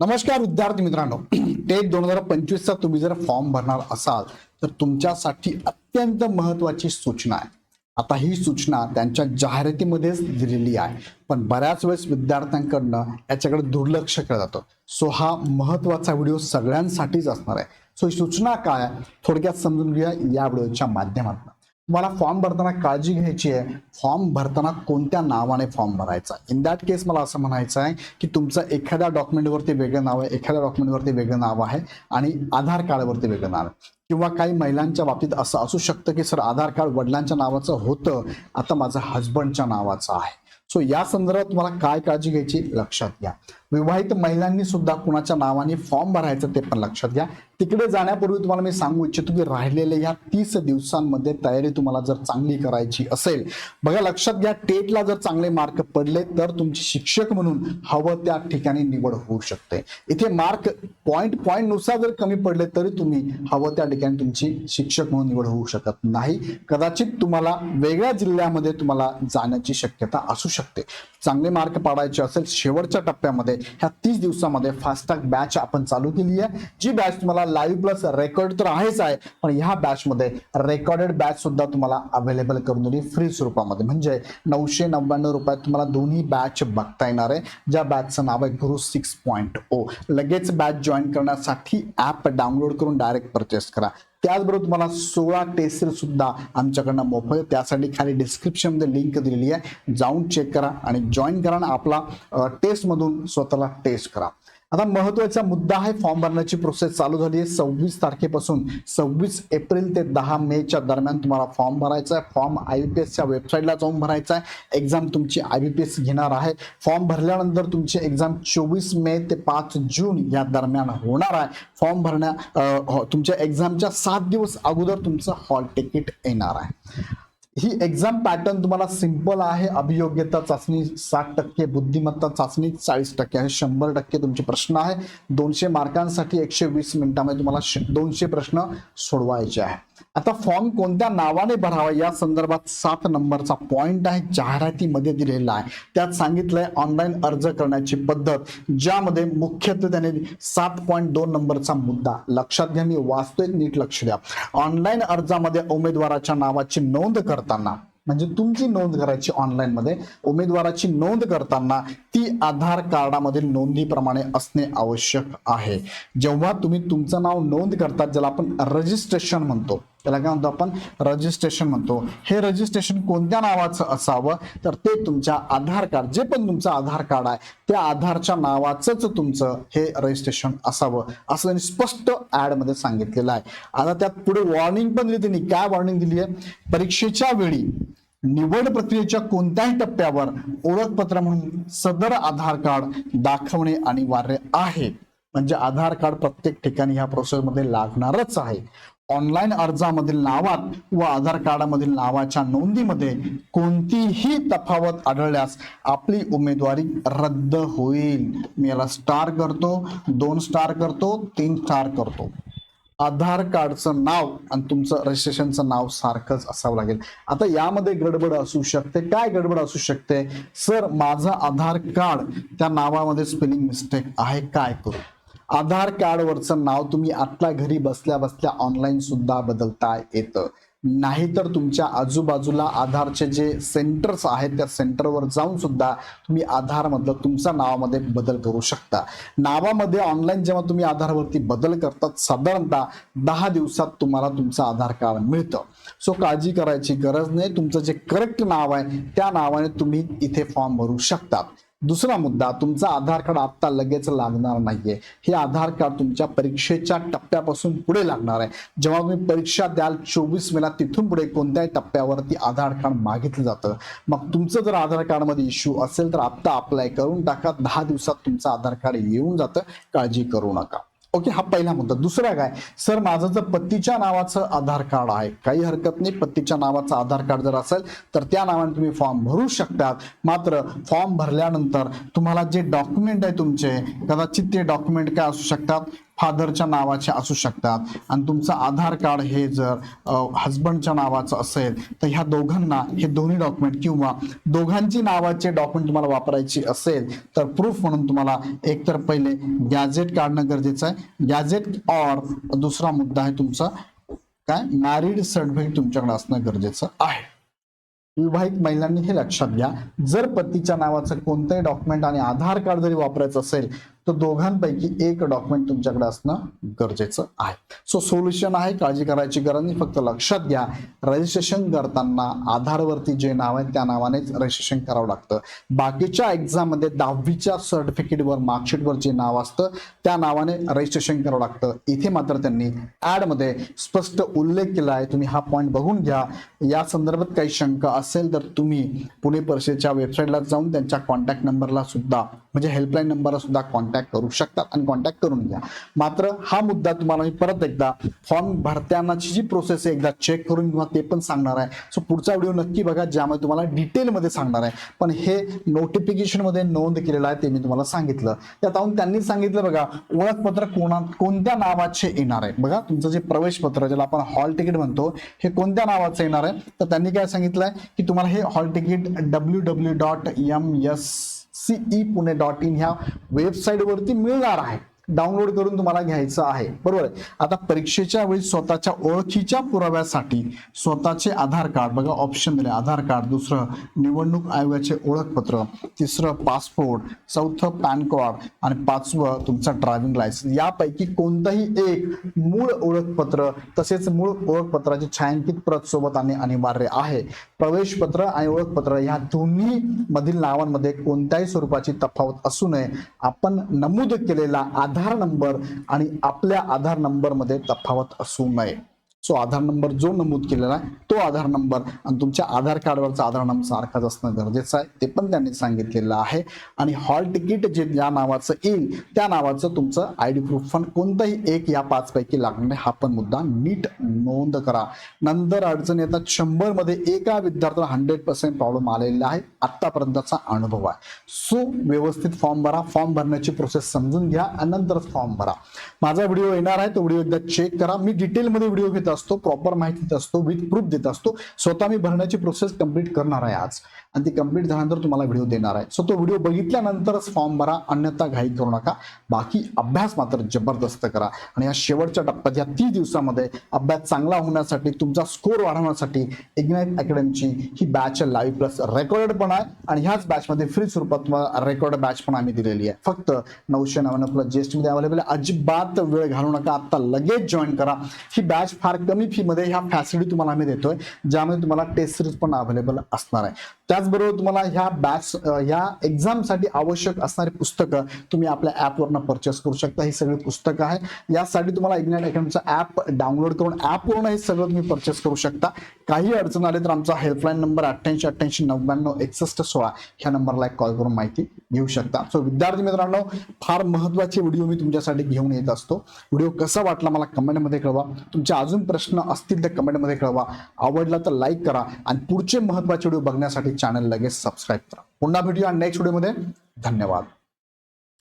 नमस्कार विद्यार्थी मित्रांनो. टेट दोन हजार पंचवीसचा तुम्ही जर फॉर्म भरणार असाल तर तुमच्यासाठी अत्यंत महत्वाची सूचना आहे. आता ही सूचना त्यांच्या जाहिरातीमध्येच दिलेली आहे. पण बऱ्याच वेळेस विद्यार्थ्यांकडनं याच्याकडे दुर्लक्ष केलं जातं. सो हा महत्त्वाचा व्हिडिओ सगळ्यांसाठीच असणार आहे. सो ही सूचना काय थोडक्यात समजून घेऊया या व्हिडिओच्या माध्यमातून. तुम्हाला फॉर्म भरताना काळजी घ्यायची आहे. फॉर्म भरताना कोणत्या नावाने फॉर्म भरायचा? इन दॅट केस मला असं म्हणायचं आहे की तुमचं एखाद्या डॉक्युमेंटवरती वेगळं नाव आहे एखाद्या डॉक्युमेंटवरती वेगळं नाव आहे आणि आधार कार्डवरती वेगळं नाव आहे. किंवा काही महिलांच्या बाबतीत असं असू शकतं की सर आधार कार्ड वडिलांच्या नावाचं होतं आता माझं हजबंडच्या नावाचं आहे. सो या संदर्भात तुम्हाला काय काळजी घ्यायची? लक्षात घ्या. विवाहित महिलांनी सुद्धा कुणाच्या नावाने फॉर्म भरायचं ते पण लक्षात घ्या. तिकडे जाण्यापूर्वी तुम्हाला मी सांगू इच्छितो की राहिलेल्या या तीस दिवसांमध्ये तयारी तुम्हाला जर चांगली करायची असेल बघा लक्षात घ्या टेटला जर चांगले मार्क पडले तर तुमचे शिक्षक म्हणून हवं त्या ठिकाणी निवड होऊ शकते. इथे मार्क पॉईंट पॉईंटनुसार जर कमी पडले तरी तुम्ही हवं त्या ठिकाणी तुमची शिक्षक म्हणून निवड होऊ शकत नाही. कदाचित तुम्हाला वेगळ्या जिल्ह्यामध्ये तुम्हाला जाण्याची शक्यता असू शकते. चांगले मार्क पाडायचे असेल शेवटच्या टप्प्यामध्ये ह्या तीस दिवसामध्ये फास्टॅग बॅच आपण चालू केली आहे जी बॅच तुम्हाला लाईव्ह प्लस रेकॉर्ड तर आहेच आहे पण ह्या बॅचमध्ये रेकॉर्डेड बॅच सुद्धा तुम्हाला अवेलेबल करून दिली फ्री स्वरूपामध्ये म्हणजे नऊशे नव्याण्णव रुपयात तुम्हाला दोन्ही बॅच बघता येणार आहे. ज्या बॅचचं नाव आहे गुरु सिक्स पॉईंट ओ लगेच बॅच जॉईन करण्यासाठी ॲप डाउनलोड करून डायरेक्ट परचेस करा. त्याचबरोबर तुम्हाला सोळा टेस्ट सुद्धा आमच्याकडनं मोफत त्यासाठी खाली डिस्क्रिप्शनमध्ये लिंक दिलेली आहे. जाऊन चेक करा आणि जॉईन करा आणि आपला टेस्टमधून स्वतःला टेस्ट करा. आता महत्त्वाचा मुद्दा आहे फॉर्म भरण्याची प्रोसेस चालू झाली आहे. सव्वीस तारखेपासून सव्वीस एप्रिल ते दहा मेच्या दरम्यान तुम्हाला फॉर्म भरायचा आहे. फॉर्म आय बी पी एसच्या वेबसाईटला जाऊन भरायचा आहे. एक्झाम तुमची आय बी पी एस घेणार आहे. फॉर्म भरल्यानंतर तुमची एक्झाम चोवीस मे ते पाच जून या दरम्यान होणार आहे. फॉर्म भरण्या हो, तुमच्या एक्झामच्या सात दिवस अगोदर तुमचं हॉल तिकीट येणार आहे. ही एक्झाम पॅटर्न तुम्हाला सिंपल आहे अभियोग्यता चाचणी साठ टक्के बुद्धिमत्ता चाचणी चाळीस टक्के आहे शंभर टक्के तुमचे प्रश्न आहे. दोनशे मार्कांसाठी एकशे वीस मिनिटामध्ये तुम्हाला श- दोनशे प्रश्न सोडवायचे आहे आता फॉर्म कोणत्या नावाने भरावा? या संदर्भात सात नंबरचा पॉइंट आहे जाहिरातीमध्ये दिलेला आहे. त्यात सांगितलंय ऑनलाईन अर्ज करण्याची पद्धत ज्यामध्ये मुख्यत्वे त्याने सात पॉईंट दोन नंबरचा मुद्दा. लक्षात घ्या मी वाचतोय नीट लक्ष द्या. ऑनलाईन अर्जामध्ये उमेदवाराच्या नावाची नोंद करताना म्हणजे तुमची नोंद करायची ऑनलाईन मध्ये. उमेदवाराची नोंद करताना ती आधार कार्डामधील नोंदीप्रमाणे असणे आवश्यक आहे. जेव्हा तुम्ही तुमचं नाव नोंद करतात ज्याला आपण रजिस्ट्रेशन म्हणतो त्याला काय म्हणतो आपण? रजिस्ट्रेशन म्हणतो. हे रजिस्ट्रेशन कोणत्या नावाचं असावं? तर ते तुमच्या आधार कार्ड जे पण तुमचं आधार कार्ड आहे त्या आधारच्या नावाचंच तुमचं हे रजिस्ट्रेशन असावं. असं त्यांनी स्पष्ट ऍडमध्ये सांगितलेलं आहे. आता त्यात पुढे वॉर्निंग पण दिली त्यांनी. काय वॉर्निंग दिली आहे? परीक्षेच्या वेळी निवड प्रक्रियेच्या कोणत्याही टप्प्यावर ओळखपत्र म्हणून सदर आधार कार्ड दाखवणे अनिवार्य आहे. म्हणजे आधार कार्ड प्रत्येक ठिकाणी ह्या प्रोसेसमध्ये लागणारच आहे. ऑनलाईन अर्जामधील नावात व आधार कार्डामधील नावाच्या नोंदीमध्ये कोणतीही तफावत आढळल्यास आपली उमेदवारी रद्द होईल. मी याला स्टार करतो दोन स्टार करतो तीन स्टार करतो. आधार कार्डचं नाव आणि तुमचं रजिस्ट्रेशनचं नाव सारखंच असावं लागेल. आता यामध्ये गडबड असू शकते. काय गडबड असू शकते? सर माझं आधार कार्ड त्या नावामध्ये स्पेलिंग मिस्टेक आहे. काय करू? आधार कार्डवरचं नाव तुम्ही आतल्या घरी बसल्या बसल्या ऑनलाईन सुद्धा बदलता येतं. नाहीतर तुमच्या आजूबाजूला आधारचे जे सेंटर्स आहेत त्या सेंटरवर जाऊन सुद्धा तुम्ही आधारमधलं तुमच्या नावामध्ये बदल करू शकता. नावामध्ये ऑनलाईन जेव्हा तुम्ही आधारवरती बदल करतात साधारणतः दहा दिवसात तुम्हाला तुमचं आधार कार्ड मिळतं. सो काळजी करायची गरज नाही. तुमचं जे करेक्ट नाव आहे त्या नावाने तुम्ही इथे फॉर्म भरू शकता. दुसरा मुद्दा तुमचा आधार कार्ड आत्ता लगेच लागणार नाहीये. हे आधार कार्ड तुमच्या परीक्षेच्या टप्प्यापासून पुढे लागणार आहे. जेव्हा तुम्ही परीक्षा द्याल चोवीस मेला तिथून पुढे कोणत्याही टप्प्यावरती आधार कार्ड मागितलं जातं. मग तुमचं जर आधार कार्डमध्ये इश्यू असेल तर आत्ता अप्लाय करून टाका. दहा दिवसात तुमचं आधार कार्ड येऊन जातं. काळजी करू नका. ओके हा पहिला मुद्दा. दुसरा काय? सर माझं जर पत्तीच्या नावाचं आधार कार्ड आहे काही हरकत नाही पत्तीच्या नावाचं आधार कार्ड जर असेल तर त्या नावाने तुम्ही फॉर्म भरू शकतात. मात्र फॉर्म भरल्यानंतर तुम्हाला जे डॉक्युमेंट आहे तुमचे कदाचित ते डॉक्युमेंट काय असू शकतात? फादरच्या नावाचे असू शकतात. आणि तुमचं आधार कार्ड हे जर हजबंडच्या नावाचं असेल तर ह्या दोघांना हे दोन्ही डॉक्युमेंट किंवा दोघांची नावाचे डॉक्युमेंट तुम्हाला वापरायची असेल तर प्रूफ म्हणून तुम्हाला एकतर पहिले गॅझेट काढणं गरजेचं आहे. गॅझेट ऑर दुसरा मुद्दा आहे तुमचा काय? मॅरिड सर्टिफिकेट तुमच्याकडे असणं गरजेचं आहे. विवाहित महिलांनी हे लक्षात घ्या. जर पतीच्या नावाचं कोणतंही डॉक्युमेंट आणि आधार कार्ड जरी वापरायचं असेल तर दोघांपैकी एक डॉक्युमेंट तुमच्याकडे असणं गरजेचं आहे. सो सोल्युशन आहे काळजी करायची गरज नाही फक्त लक्षात घ्या. रजिस्ट्रेशन करताना आधारवरती जे नाव आहे त्या नावानेच रजिस्ट्रेशन करावं लागतं. बाकीच्या एक्झाममध्ये दहावीच्या सर्टिफिकेटवर मार्कशीटवर जे नाव असतं त्या नावाने रजिस्ट्रेशन करावं लागतं. इथे मात्र त्यांनी ॲडमध्ये स्पष्ट उल्लेख केला आहे. तुम्ही हा पॉईंट बघून घ्या. या संदर्भात काही शंका असेल तर तुम्ही पुणे परिषदेच्या वेबसाईटला जाऊन त्यांच्या कॉन्टॅक्ट नंबरला सुद्धा म्हणजे हेल्पलाईन नंबरला सुद्धा कॉन्टॅक्ट करू शकतात आणि कॉन्टॅक्ट करून घ्या. मात्र हा मुद्दा तुम्हाला मी परत एकदा फॉर्म भरतानाची जी प्रोसेस आहे एकदा चेक करून किंवा ते पण सांगणार आहे. सो पुढचा व्हिडिओ नक्की बघा ज्यामध्ये तुम्हाला डिटेलमध्ये सांगणार आहे. पण हे नोटिफिकेशनमध्ये नोंद केलेलं आहे ते मी तुम्हाला सांगितलं. त्यातून त्यांनी सांगितलं बघा ओळखपत्र कोणा कोणत्या नावाचे येणार आहे? बघा तुमचं जे प्रवेश पत्र ज्याला आपण हॉल तिकीट म्हणतो हे कोणत्या नावाचं येणार आहे? तर त्यांनी काय सांगितलंय की तुम्हाला हे hall ticket W W dot M S C E Pune dot in ह्या वेबसाईटवरती मिळणार आहे. डाउनलोड करून तुम्हाला घ्यायचं आहे. बरोबर आहे? आता परीक्षेच्या वेळी स्वतःच्या ओळखीच्या पुराव्यासाठी स्वतःचे आधार कार्ड बघा ऑप्शन दिले. आधार कार्ड दुसरं निवडणूक आयोगाचे ओळखपत्र तिसरं पासपोर्ट चौथं पॅन कार्ड आणि पाचवं तुमचं ड्रायव्हिंग लायसन्स यापैकी कोणतंही एक मूळ ओळखपत्र तसेच मूळ ओळखपत्राची छायांकित प्रत सोबत आणि अनिवार्य आहे. प्रवेशपत्र आणि ओळखपत्र या दोन्ही मधील नावांमध्ये कोणत्याही स्वरूपाची तफावत असू नये. आपण नमूद केलेला आधार आधार नंबर आणि आपल्या आधार नंबरमध्ये तफावत असू नये. सो आधार नंबर जो नमूद केलेला आहे तो आधार नंबर आणि तुमच्या आधार कार्डवरचा आधार नंबर सारखाच असणं गरजेचं आहे ते पण त्यांनी सांगितलेलं आहे. आणि हॉल तिकीट जे ज्या नावाचं येईल त्या नावाचं तुमचं आय डी प्रूफ पण कोणतंही एक या पाचपैकी लागणार आहे हा पण मुद्दा नीट नोंद करा. नंतर अडचण येतात शंभरमध्ये एका विद्यार्थ्याला हंड्रेड पर्सेंट प्रॉब्लेम आलेला आहे आत्तापर्यंतचा अनुभव आहे. सो व्यवस्थित फॉर्म भरा फॉर्म भरण्याची प्रोसेस समजून घ्या आणि नंतरच फॉर्म भरा. माझा व्हिडिओ येणार आहे तो व्हिडिओ एकदा चेक करा. मी डिटेलमध्ये व्हिडिओ घेत असतो प्रॉपर माहिती देत असतो विथ प्रूफ देत असतो. स्वतः मी भरण्याची प्रोसेस कंप्लीट करणार आहे आज. आणि ती कंप्लीट झाल्यानंतर तुम्हाला व्हिडिओ देणार आहे. सो तो व्हिडिओ बघितल्यानंतरच फॉर्म भरा अन्यथा घाई करू नका. बाकी अभ्यास मात्र जबरदस्त करा. आणि या शेवटच्या टप्प्यात या तीस दिवसामध्ये अभ्यास चांगला होण्यासाठी तुमचा स्कोर वाढवण्यासाठी इग्नाइट अकॅडमीची ही बॅच लाईव्ह प्लस रेकॉर्डेड पण आहे. आणि ह्याच बॅचमध्ये फ्री स्वरूपात रेकॉर्ड बॅच पण आम्ही दिलेली आहे. फक्त नऊशे नव्याण्णव प्लस जीएसटीमध्ये अवेलेबल आहे. अजिबात वेळ घालू नका. आता लगेच जॉईन करा. ही बॅच फार कमी फीमध्ये ह्या फॅसिलिटी तुम्हाला आम्ही देतोय ज्यामध्ये तुम्हाला टेस्ट सिरीज पण अवेलेबल असणार आहे. त्याचबरोबर तुम्हाला ह्या बॅच ह्या एक्झामसाठी आवश्यक असणारी पुस्तकं तुम्ही आपल्या ॲपवरनं परचेस करू शकता. ही सगळी पुस्तकं आहे. यासाठी तुम्हाला इग्नाइट अकॅडमीचा ॲप डाउनलोड करून ॲपवरून हे सगळं तुम्ही परचेस करू शकता. काही अडचण आली तर आमचा हेल्पलाईन नंबर अठ्ठ्याऐंशी अठ्ठ्याऐंशी नव्याण्णव एकसष्ट सोळा ह्या नंबरला एक कॉल करून माहिती घेऊ शकता. सो विद्यार्थी मित्रांनो फार महत्त्वाचे व्हिडिओ मी तुमच्यासाठी घेऊन येत असतो. व्हिडिओ कसा वाटला मला कमेंटमध्ये कळवा. तुमच्या अजून प्रश्न असतील ते कमेंटमध्ये कळवा. आवडला तर लाईक करा आणि पुढचे महत्त्वाचे व्हिडिओ बघण्यासाठी चॅनल लगेच सबस्क्राईब करा. पुन्हा भेटूया नेक्स्ट व्हिडिओमध्ये धन्यवाद.